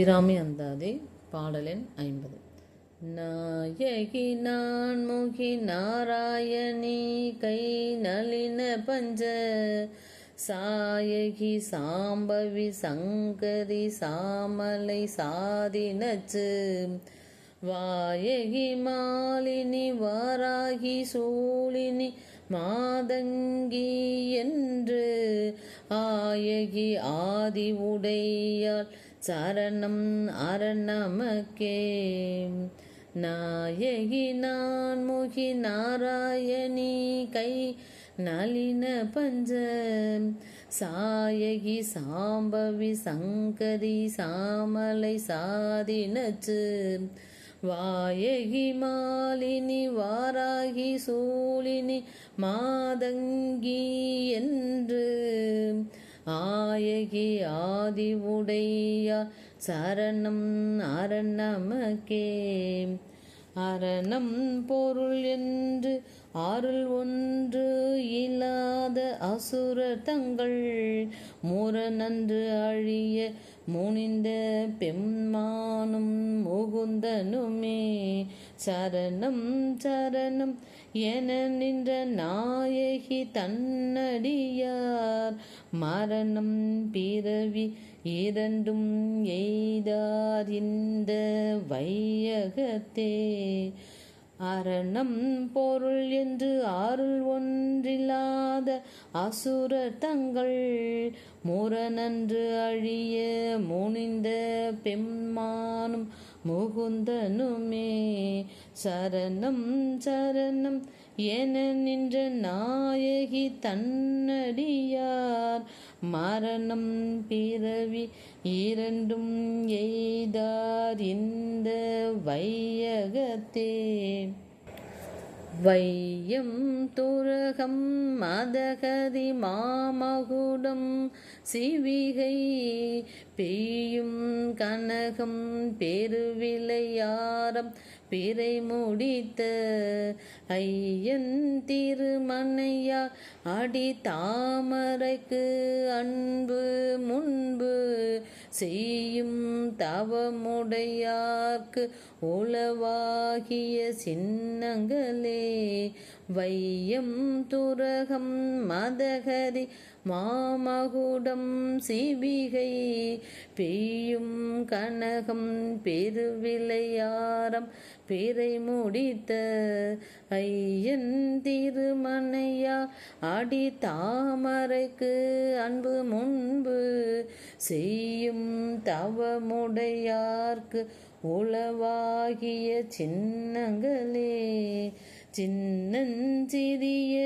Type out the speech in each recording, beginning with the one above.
பிராமி அந்தாதி பாடலெண் ஐம்பது. நாயகி நான் முகி நாராயணி கை நளின பஞ்ச. சாயகி சாம்பவி சங்கரி சாமலை சாதி நச்சு. வாயகி மாலினி வாராகி சூழினி மாதங்கி என்று. ஆயகி ஆதி உடையாள் சரணம் அரணமக்கே. நாயகி நான் முகி நாராயணி கை நளின பஞ்ச. சாயகி சாம்பவி சங்கரி சாமலை சாதினச்சு. வாயகி மாலினி வாராகி சூழினி மாதங்கி என்று. ஆயகி ஆதி உடையா சரணம் அரணமக்கே அரணம் பொருள் என்று அருள் ஒன்று இல்லாத அசுர தங்கள் முரணன்று அழிய முனிந்த பெம்மானும் முகுந்தனுமே சரணம் சரணம் என நின்ற நாயகி தன்னடியார். மரணம் பிறவி இரண்டும் எய்தார் இந்த வையகத்தே. அரணம் பொருள் என்று அருள் ஒன்றில்லாத அசுர தங்கள். முரணன்று அழிய முனிந்த பெம்மானும் முகுந்தனுமே. சரணம் சரணம் என நின்ற நாயகி தன்னடியார். மரணம் பிறவி இரண்டும் எய்தார் இந்த வையகத்தே. வையம் துரகம் மதகதி மாமகுடம் சிவிகை பெய்யும் கனகம் பெருவிளையாரம் பிறை முடித்த ஐயன் திருமணையா அடி தாமரைக்கு அன்பு முன்பு செய்யும் தவமுடையார்க்கு உளவாகிய சின்னங்களே. வையம் துரகம் மதகரி மாமகுடம் சிவிகை. பெய்யும் கனகம் பெருவிளையாரம் பிறை முடித்த ஐயன் திருமணையா. அடி தாமரைக்கு அன்பு முன்பு செய்யும் தவமுடையார்க்கு உளவாகிய சின்னங்களே. சின்னஞ்சிறிய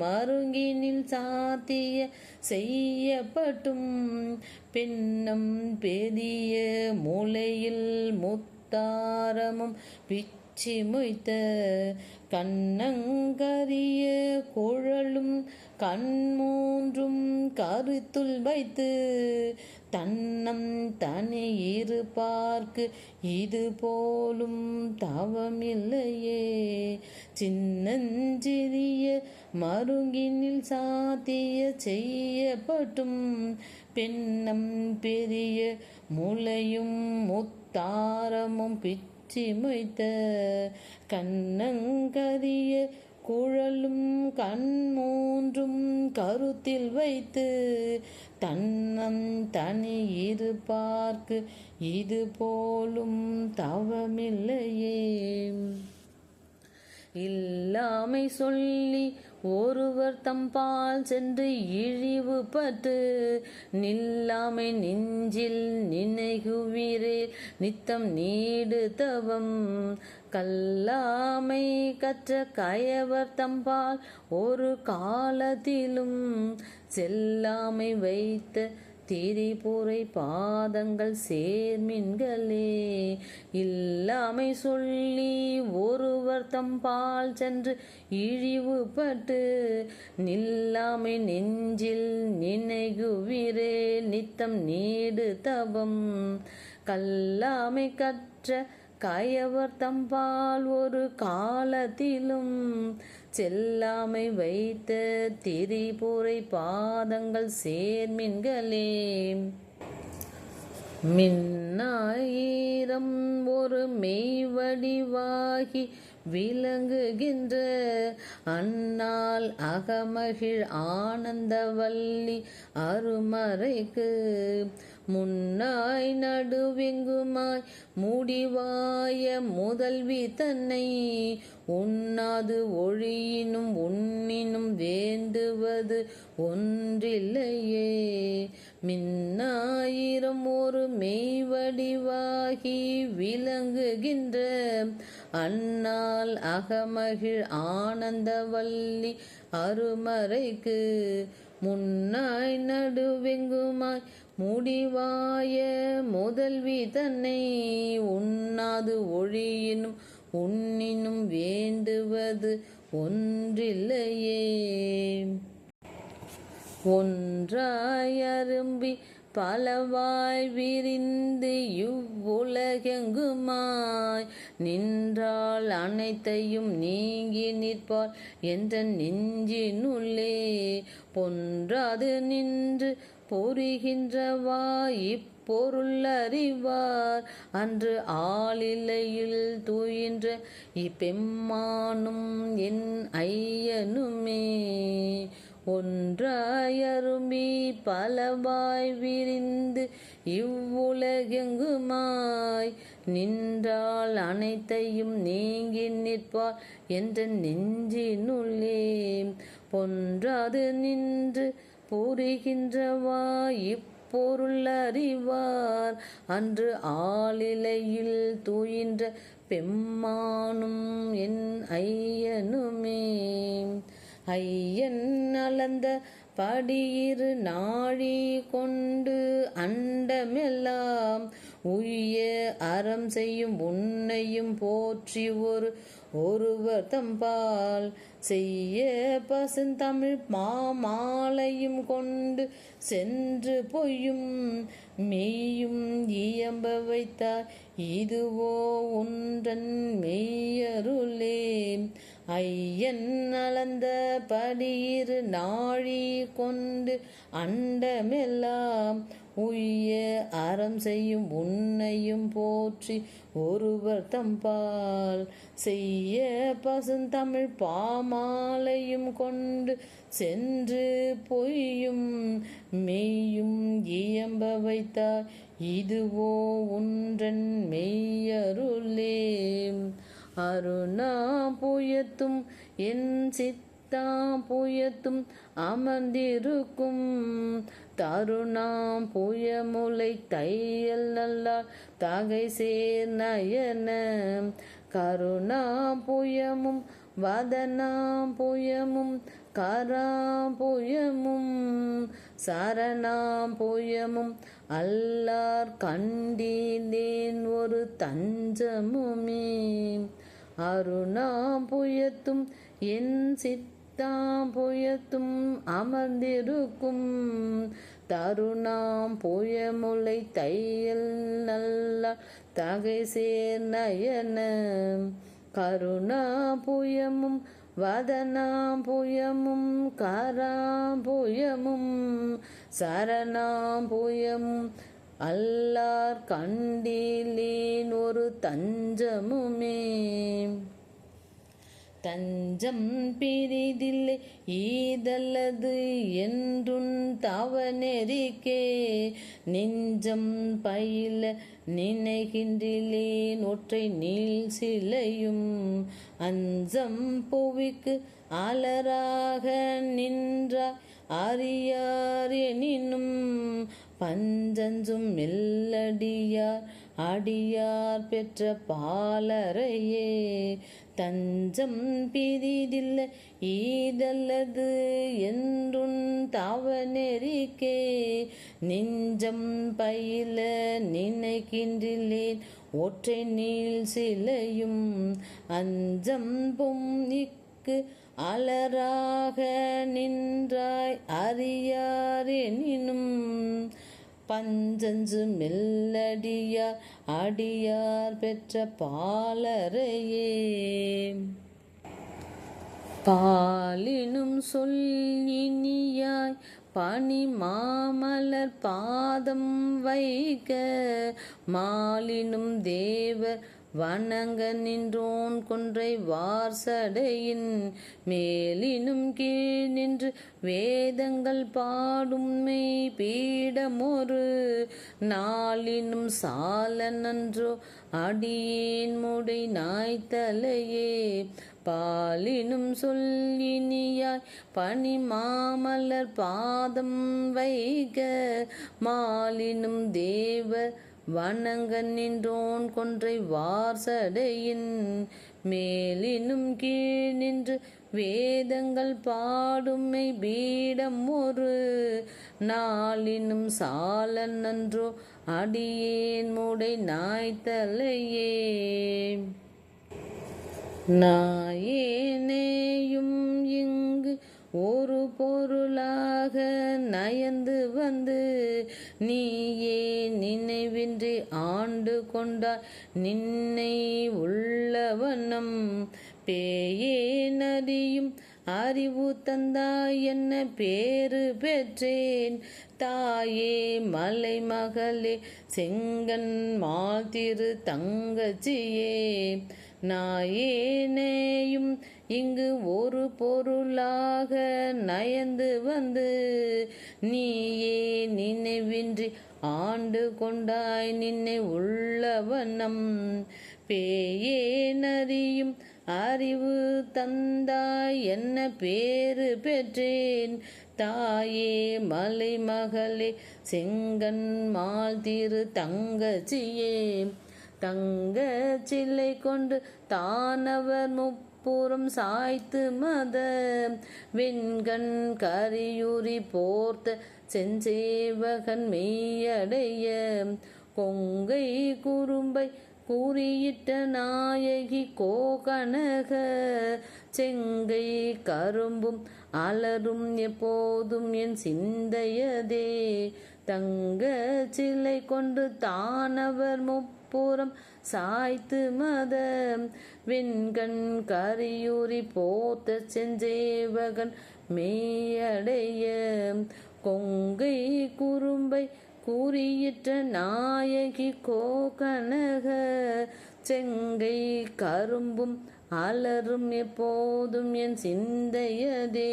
மருங்கினில் சாத்திய செய்யப்பட்டும் பின்னம் பெரிய மூலையில் முத்தாரமும் பிச்சி மொய்த்த கண்ணங்கரிய குழலும் கண் மூன்றும் கருத்துள் வைத்து தன்னம் தனி இருப்பார்க்கு இது போலும் தவமில்லையே. சின்னஞ்சிறிய மருங்கினில் சாத்திய செய்யப்பட்டும் பெண்ணம் பெரிய முளையும் முத்தாரமும் பிச்சி மொய்த்த கண்ணங்கரிய குழலும் கண் மூன்றும் கருத்தில் வைத்து தன்னம் தனி இருப்பார்க்கு இது போலும் தவமில்லையே. இல்லாமை சொல்லி ஒருவர் தம்பால் சென்று இழிவுபட்டு நில்லாமை நெஞ்சில் நினைகுவீரே நித்தம் நீடு தவம். கல்லாமை கற்ற கயவர் தம்பால் ஒரு காலத்திலும் செல்லாமை வைத்த திரிபுரை பாதங்கள் சேர்மின்களே. இல்லாமை சொல்லி ஒருவர் தம்பால் சென்று இழிவுபட்டு நில்லாமை நெஞ்சில் நினைகுவிரே. நித்தம் நீடு தபம் கல்லாமை கற்ற கயவர் தம்பால் ஒரு காலத்திலும் செல்லாமை வைத்த திரிபுரை பாதங்கள் சேர்மின்களே. மின்னாயிரம் ஒரு மெய்வடிவாகி விளங்குகின்ற அன்னால் அகமகிழ் ஆனந்தவல்லி அருமறைக்கு முன்னாய் நடுவெங்குமாய்? முடிவாய முதல்வி தன்னை உண்ணாது ஒழியினும் உண்ணினும் வேண்டுவது ஒன்றில்லையே. மின்னாயிரம் ஒரு மெய்வடிவாகி விளங்குகின்ற அன்னால் அகமகிழ் ஆனந்தவல்லி அருமறைக்கு முன்னாய் நடுவெங்குமாய்? முடிவாய முதல்வி தன்னை உண்ணாது ஒழியினும் உண்ணினும் வேண்டுவது ஒன்றில்லையே. ஒன்றாய் அரும்பி பலவாய் விரிந்து இவ்வுலகெங்குமாய்? நின்றால் அனைத்தையும் நீங்கி நிற்பாள் என்ற நெஞ்சினுள்ளே. பொன்றாது நின்று பொறிகின்றவா இப்பொருள் அறிவார் அன்று ஆளிலையில் தூயின்ற இப்பெம்மானும் என் ஐயனுமே. ஒன்றாயரும்பி பலவாய் விரிந்து இவ்வுலகெங்குமாய். நின்றால் அனைத்தையும் நீங்கி நிற்பார் என்ற நெஞ்சினுள்ளே. பொன்றாது நின்று புரிகின்றவா இப்பொருள் அறிவார். அன்று ஆளிலையில் தூயின்ற பெம்மானும் என் ஐயனுமே. ஐயன் அளந்த படியிரு நாழி கொண்டு அண்டமெல்லாம் உய்ய அறம் செய்யும் உன்னையும் போற்றி ஒரு ஒருவர் தம்பால் செய்ய பசுந்தமிழ் மாமாலையும் கொண்டு சென்று பொய்யும் மெய்யும் இயம்ப வைத்தார். இதுவோ ஒன்றன் மெய்யருளே ஐயன் அளந்த படியிரு நாழி கொண்டு அண்டமெல்லாம் உய்ய அறம் செய்யும் உன்னையும் போற்றி ஒருவர் தம்பால் செய்ய பசுந்தமிழ் பாமாலையும் கொண்டு சென்று பொய்யும் மெய்யும் இயம்ப வைத்தார். இதுவோ உன்றன் மெய்யருளே. அருணா புயத்தும் என் சித்தா புயத்தும் அமர்ந்திருக்கும். தருணாம் புயமுலை தையல் நல்லார் தகை சேர் நயன. கருணா புயமும் வதனாம் புயமும் கராம் புயமும் சரணாம் புயமும் அல்லார் கண்டீந்தேன் ஒரு தஞ்சமுமே. அருணாம் புயத்தும் என் சித்தாம் புயத்தும் அமர்ந்திருக்கும். தருணாம் புயமுலை தையல் நல்ல தகை சேர் நயன. கருணா புயமும் வதனாம் புயமும் கராம் புயமும் சரணாம் புயமும் அல்லார் கண்டிலேன் ஒரு தஞ்சமுமே. தஞ்சம் பிரிதில்லை ஈதல்லது என்றுன் தவநெறிக்கே. நெஞ்சம் பயில நினைகின்றிலேன் ஒற்றை நீள் சிலையும். அஞ்சம் புவிக்கு அலராக நின்ற அறியார் எனினும் பஞ்சஞ்சும் மெல்லடியார் அடியார் பெற்ற பாலரையே தஞ்சம் பிரிதில்லை ஈதல்லது தவ தவநெறிக்கே. நெஞ்சம் பயில நினைக்கின்றிலேன் ஒற்றை நீள் சிலையும் அஞ்சம் பொம்னிக்கு அலராக நின்றாய் அறியாரெனினும். நினும் பஞ்சஞ்சு மெல்லடியார் அடியார் பெற்ற பாலரையே பாலினும் சொல் இனியாய் பனி மாமலர் பாதம் வைக்க மாலினும் தேவர் வணங்க நின்றோன் கொன்றை வார்சடையின் மேலினும் கீழ் நின்று வேதங்கள் பாடும் மெய் பீடமொரு நாளினும் சால நன்றோ அடியேன் முடை நாய்த்தலையே. பாலினும் சொல்லினியாய் பனி மாமலர் பாதம் வைக. மாலினும் தேவ வணங்க நின்றோன் கொன்றை வார்சடையின் மேலினும் கீழ் நின்று வேதங்கள் பாடுமை பீடம் ஒரு நாளினும் சாலன் நன்றோ அடியேன் மூடை நாய்த்தலையே. நாயேனேயும் இங்கு ஒரு பொருளாக நயந்து வந்து நீயே நினைவின்றி ஆண்டு கொண்டாய் நின்னை உள்ளவண்ணம் பேயே நதியும் அறிவு தந்தாய் என்ன பேறு பெற்றேன். தாயே மலை மகளே செங்கன் மாத்திரு தங்கச்சியே நாயேனேயும் இங்கு ஒரு பொருளாக நயந்து வந்து நீயே நினைவின்றி ஆண்டு கொண்டாய் நின்னை உள்ளவண்ணம் பேயே நரியும் அறிவு தந்தாய் என்ன பேறு பெற்றேன். தாயே மலை மகளே செங்கன் மால் திரு தங்கச்சியே தங்க சில்லை கொண்டு தானவர் முப்புறம் சாய்த்து மத. வெண்கண் கரியுரி போர்த்த செஞ்சேவகன் மெய்யடைய. கொங்கை குறும்பை கூறியிட்ட நாயகி கோகனக. செங்கை கரும்பும் அலரும் எப்போதும் என் சிந்தையதே. தங்க சிலை கொண்டு தானவர் கற்பூரம் சாய்த்து மத வெண்கண் கரியூரி போத்த செஞ்சேவகன் மேயடைய. கொங்கை குறும்பை கூறியிட்ட நாயகி கோகனக. செங்கை கரும்பும் அலரும் எப்போதும் என் சிந்தையதே.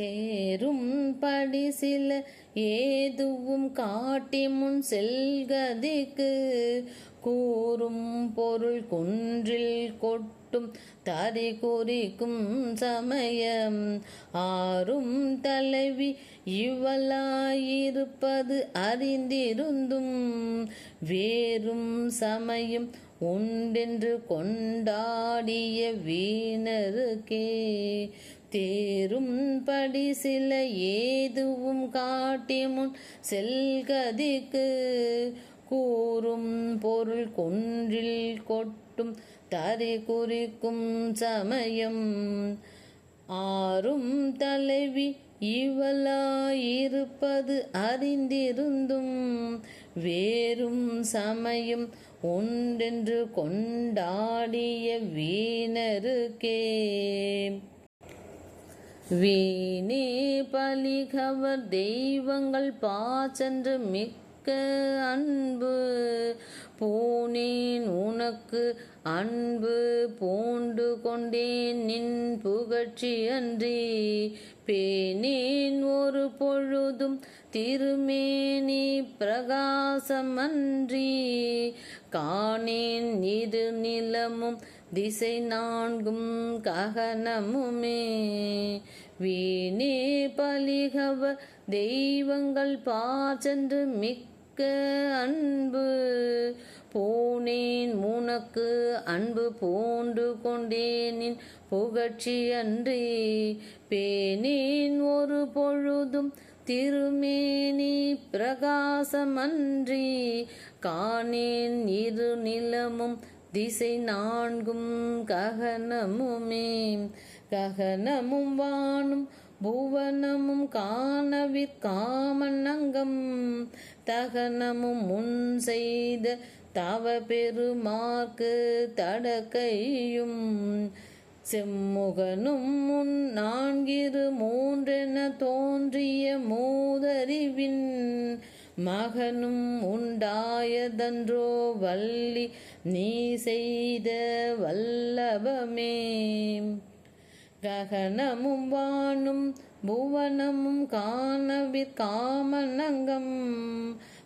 தேரும் படி சில ஏதுவும் காட்டி முன் செல்கதிக்கு. கூறும் பொருள் குன்றில் கொட்டும் தரி குறிக்கும் சமயம். ஆறும் தலைவி இவளாயிருப்பது அறிந்திருந்தும் வேறும் சமயம் உண்டென்று கொண்டாடிய வீணருக்கே. தேரும் படி சில ஏதுவும் காட்டி முன் செல்கதிக்கு கூறும் பொருள் கொன்றில் கொட்டும் தரி குறிக்கும் சமயம். ஆறும் தலைவி இவளாயிருப்பது அறிந்திருந்தும் வேறும் சமயம் ஒன்றென்று கொண்டாடிய வீணருக்கே. வீணே பலிகவர் தெய்வங்கள் பாச்சென்று மிக்க அன்பு. பூனேன் உனக்கு அன்பு பூண்டு கொண்டேன் நின் புகழ்ச்சி அன்றி. பேனேன் ஒரு பொழுதும் திருமேனி பிரகாசமன்றி. காணேன் இரு நிலமும் திசை நான்கும் ககனமுமே. வீணே பலிகவ தெய்வங்கள் பாச்சென்று மிக்க அன்பு. போனேன் உனக்கு அன்பு பூண்டு கொண்டேனின் புகழ்ச்சி அன்றி. பேனேன் ஒரு பொழுதும் திருமேனி பிரகாசமன்றி. காணேன் இரு நிலமும் திசை நான்கும் ககனமுமே. ககனமும் வானும் புவனமும் காணவிற்காமன்னங்கம் தகனமும் முன் செய்த தவ பெருமார்க்கு தடக்கையும். செம்முகனும் முன் நான்கிரு மூன்றென தோன்றிய மூதறிவின். மகனும் உண்டாயதன்றோ வள்ளி நீ செய்த வல்லபமே ககனமும் வானும் புவனமும் காணவிற் காமனங்கம்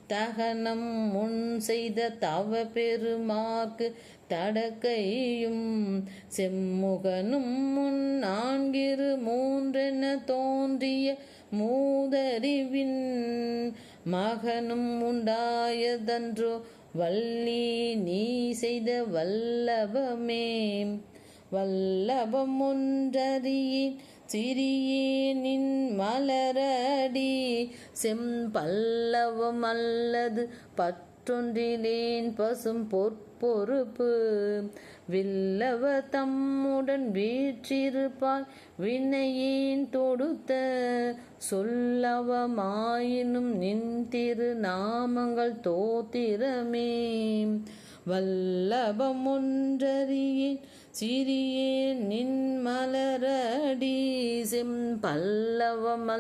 தகனம் முன் செய்த தவ பெருமாக்கு தடக்கையும் செம்முகனும் முன் நான்கிரு மூன்றென தோன்றிய மூதறிவின் மகனும் உண்டாயதன்றோ வள்ளி நீ செய்த வல்லபமே வல்லபம் ஒன்றறியின் சிறியேனின் மலரடி. செம்பல்லவம் அல்லது மற்றொன்றிலேன் பசும் பொற்பொறுப்பு வில்லவ தம்முடன் வீற்றிருப்பாய் வினையேன் தொடுத்த சொல்லவமாயினும் நின் திரு நாமங்கள் தோத்திரமே. வல்லபம் ஒன்றறியேன் சிறியேன் நின் மலரடி. செம்பல்லவம்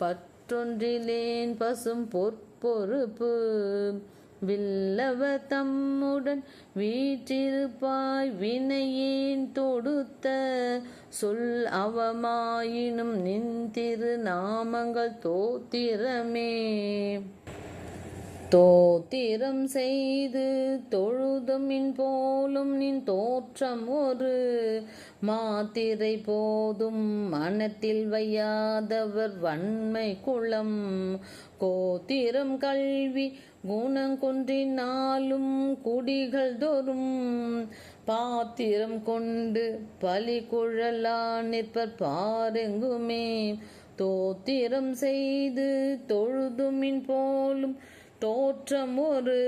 பற்றொன்றிலேன் பசும் பொற் பொறுப்பு வில்லவ தம்முடன் வீற்றிருப்பாய் வினையேன் தொடுத்த சொல் அவமாயினும் நின் திருநாமங்கள் தோத்திரமே. தோத்திரம் செய்து தொழுதுமின் போலும் நின் தோற்றம் ஒரு மாத்திரை போதும் மனத்தில் வையாதவர் வன்மை குளம். கோத்திரம் கல்வி குணங்கொன்றினாலும் குடிகள் தோறும். பாத்திரம் கொண்டு பலி குழலா நிற்பர் பாருங்குமே. தோத்திரம் செய்து தொழுதுமின் போலும் தோற்றம் ஒரு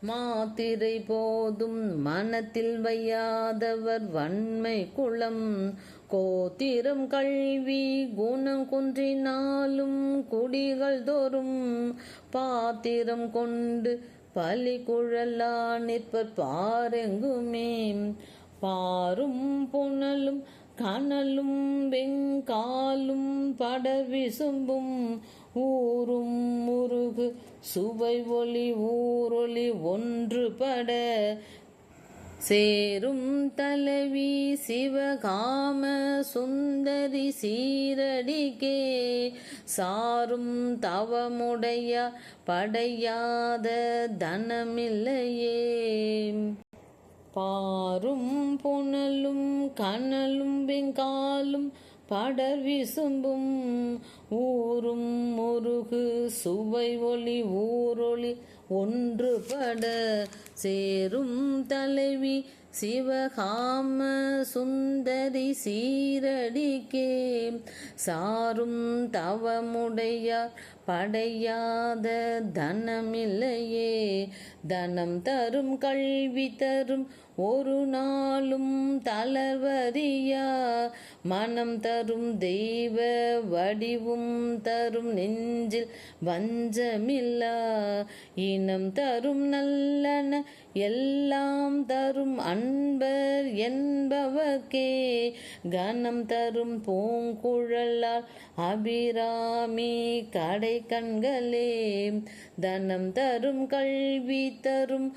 மாத்திரை போதும் மனத்தில் வையாதவர் வன்மை குளம். கோத்திரம் கல்வி குணம் குன்றினாலும் குடிகள் தோறும் பாத்திரம் கொண்டு பலி குழலா நிற்பர் பாரெங்குமே. பாரும் புனலும் கனலும் வெங்காலும் படவிசும்பும் ஊரும் முருகு சுவை ஒளி ஊரொளி ஒன்றுபட. சேரும் தலைவி சிவகாம சுந்தரி சீரடிக்கே சாரும் தவமுடைய படையாத தனமில்லையே. பாரும் புனலும் கனலும் வெங்காலும் படர் விசும்பும் ஊரும் முருகு சுவை ஒளி ஊரொளி ஒன்றுபட சேரும் தலைவி சிவகாம சுந்தரி சீரடிக்கே. சாரும் தவமுடையார் படையாத தனமில்லையே. தனம் தரும் கல்வி தரும் ஒரு நாளும் தளர்வதியா மனம் தரும் தெய்வ வடிவும் தரும் நெஞ்சில் வஞ்சமில்லா? இனம் தரும் நல்லன எல்லாம் தரும் அன்பர் என்பவர்க்கே. கனம் தரும் பூங்குழலால் அபிராமி கடை கண்களே. தனம் தரும் கல்வி தரும்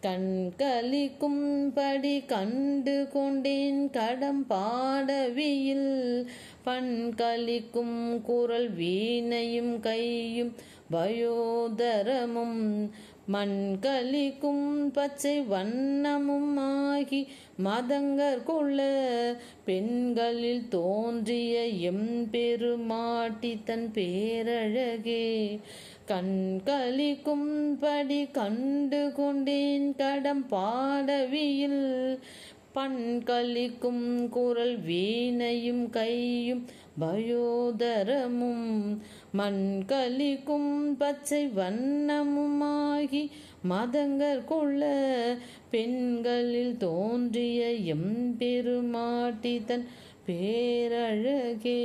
கண்களிக்கும் படி கண்டு கொண்டேன் கடம் பாடவியில். பண்களிக்கும் குரல் வீணையும் கையும் வயோதரமும். மண்களிக்கும் பச்சை வண்ணமும் ஆகி மதங்கற்குள்ள பெண்களில் தோன்றிய எம் பெருமாட்டி தன் பேரழகே. கண்களிக்கும் படி கண்டு கொண்டேன் கடம் பாடவியில் பண்களிக்கும் குரல் வீணையும் கையும் பயோதரமும் மண்களிக்கும் பச்சை வண்ணமுமாகி மதங்கர் கொள்ள பெண்களில் தோன்றிய எம்பெருமாட்டி தன் பேரழகே.